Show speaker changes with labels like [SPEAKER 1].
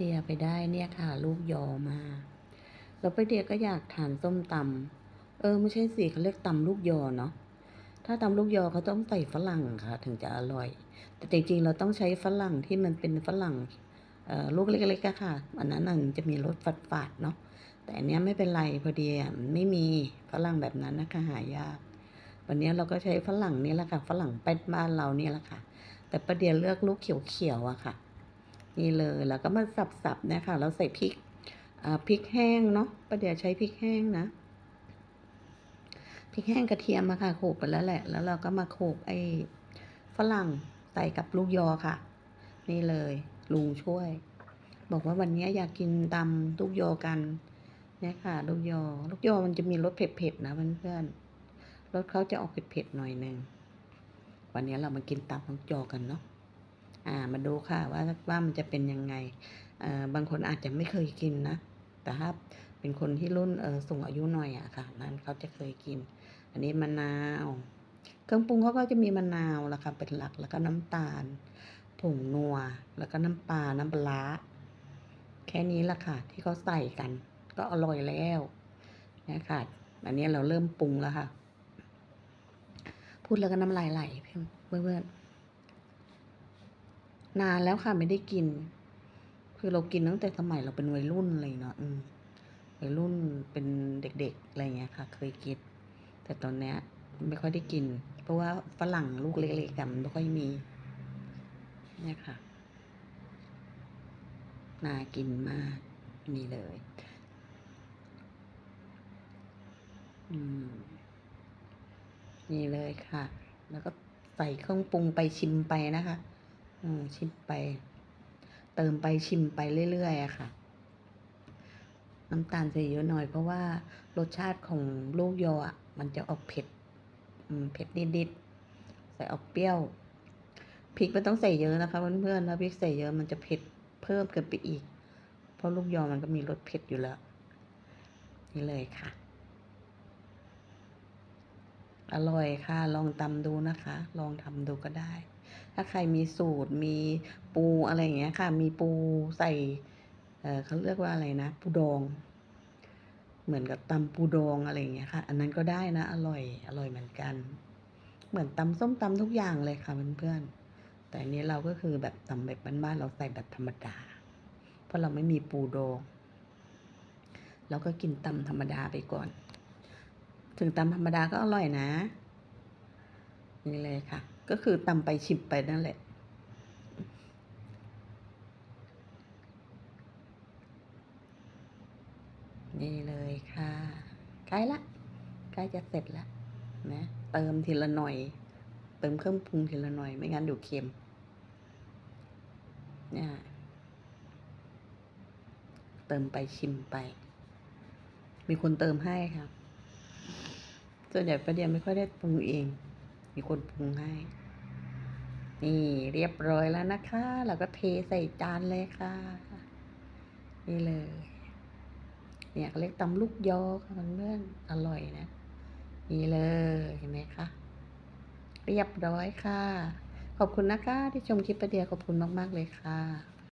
[SPEAKER 1] เดียไปได้เนี่ยค่ะ ลูกยอมา แล้วไปเดียก็อยากทานส้มตำเออไม่ใช่สิเขาเรียกตำลูกยอเนาะถ้าตำลูกยอเขาต้องใส่ฝรั่งค่ะ ถึงจะอร่อย แต่จริงๆเราต้องใช้ฝรั่งที่มันเป็นฝรั่งเอ่อลูกเล็กๆค่ะ อันนั้นน่ะมันจะมีรสฝาดๆเนาะแต่อันเนี้ยไม่เป็นไรพอดีมันไม่มีฝรั่งแบบนั้นนะคะหายาก วันนี้เราก็ใช้ฝรั่งนี่แหละค่ะฝรั่งเป็ดบ้านเรานี่แหละค่ะ แต่ประเดี๋ยวเลือกลูกเขียวๆอะค่ะ นี่เลยแล้วก็มาสับๆนี่ยค่ะแล้วใส่พริกพริกแห้งเนาะประเดี๋ยวใช้พริกแห้งนะพริกแห้งกระเทียมมาค่ะโขกไปแล้วแหละ แล้วเราก็มาโขกไอ้ฝรั่งใส่กับลูกยอค่ะ นี่เลยลุงช่วย บอกว่าวันนี้อยากกินตำลูกยอกันเนี่ยค่ะ ลูกยอ ลูกยอมันจะมีรสเผ็ดๆนะเพื่อนๆรสเขาจะออกเผ็ดๆหน่อยหนึ่งวันนี้เรามากินตำลูกยอกันเนาะ อ่ามาดูค่ะว่าว่ามันจะเป็นยังไงอ่อบางคนอาจจะไม่เคยกินนะ แต่ถ้าเป็นคนที่รุ่นเออสูงอายุหน่อยอะค่ะ นั้นเขาจะเคยกิน อันนี้มะนาว เครื่องปรุงเขาก็จะมีมะนาวละค่ะเป็นหลักแล้วก็น้ำตาลผงนัว แล้วก็น้ำปลาน้ำปลาร้าแค่นี้ละค่ะ ที่เขาใส่กัน ก็อร่อยแล้วนี่ยค่ะอันนี้เราเริ่มปรุงแล้วค่ะ พูดแล้วก็น้ำลายไหลเพื่อนๆน นานแล้วค่ะไม่ได้กิน คือเรากินตั้งแต่สมัยเราเป็นวัยรุ่นเลยเนาะวัยรุ่นเป็นเด็กๆอะไรเงี้ยค่ะ เคยกิน แต่ตอนเนี้ยไม่ค่อยได้กิน เพราะว่าฝรั่งลูกเล็กๆกันไม่ค่อยมี เนี่ยค่ะ น่ากินมากนี่เลย อืม นี่เลยค่ะ แล้วก็ใส่เครื่องปรุงไปชิมไปนะคะ ชิมไป เติมไปชิมไปเรื่อยๆอะค่ะ น้ำตาลใส่เยอะหน่อยเพราะว่ารสชาติของลูกยออะมันจะออกเผ็ดอืมเผ็ดนิดๆใส่ออกเปรี้ยวพริกไม่ต้องใส่เยอะนะคะเพื่อนๆถ้าพริกใส่เยอะมันจะเผ็ดเพิ่มเกินไปอีก เพราะลูกยอมันก็มีรสเผ็ดอยู่แล้ว นี่เลยค่ะ อร่อยค่ะ ลองตำดูนะคะ ลองทำดูก็ได้ ถ้าใครมีสูตรมีปูอะไรอย่างเงี้ยค่ะ มีปูใส่เออเขาเรียกว่าอะไรนะปูดอง เหมือนกับตำปูดองอะไรอย่างเงี้ยค่ะ อันนั้นก็ได้นะ อร่อยอร่อยเหมือนกัน เหมือนตำส้มตำทุกอย่างเลยค่ะเพื่อนๆแต่อันนี้เราก็คือแบบตำแบบบ้านๆเราใส่แบบธรรมดา เพราะเราไม่มีปูดองเราก็กินตำธรรมดาไปก่อน ถึงตำธรรมดาก็อร่อยนะ นี่เลยค่ะ ก็คือตำไปชิมไปนั่นแหละ นี่เลยค่ะ ใกล้ละใกล้จะเสร็จแล้วนะเติมทีละหน่อย เติมเครื่องปรุงทีละหน่อย ไม่งั้นเดี๋ยวเค็มเนี่ยเติมไปชิมไป มีคนเติมให้ครับส่วนใหญ่ประเดี๋ยวไม่ค่อยได้ปรุงเอง มีคนปรุงให้ นี่เรียบร้อยแล้วนะคะแล้วก็เทใส่จานเลยค่ะ นี่เลย เนี่ยเขาเรียกตำลูกยอค่ะเพื่อนๆอร่อยนะ นี่เลยเห็นไหมคะเรียบร้อยค่ะ ขอบคุณนะคะที่ชมคลิปประเดียวขอบคุณมาก ๆ เลยค่ะ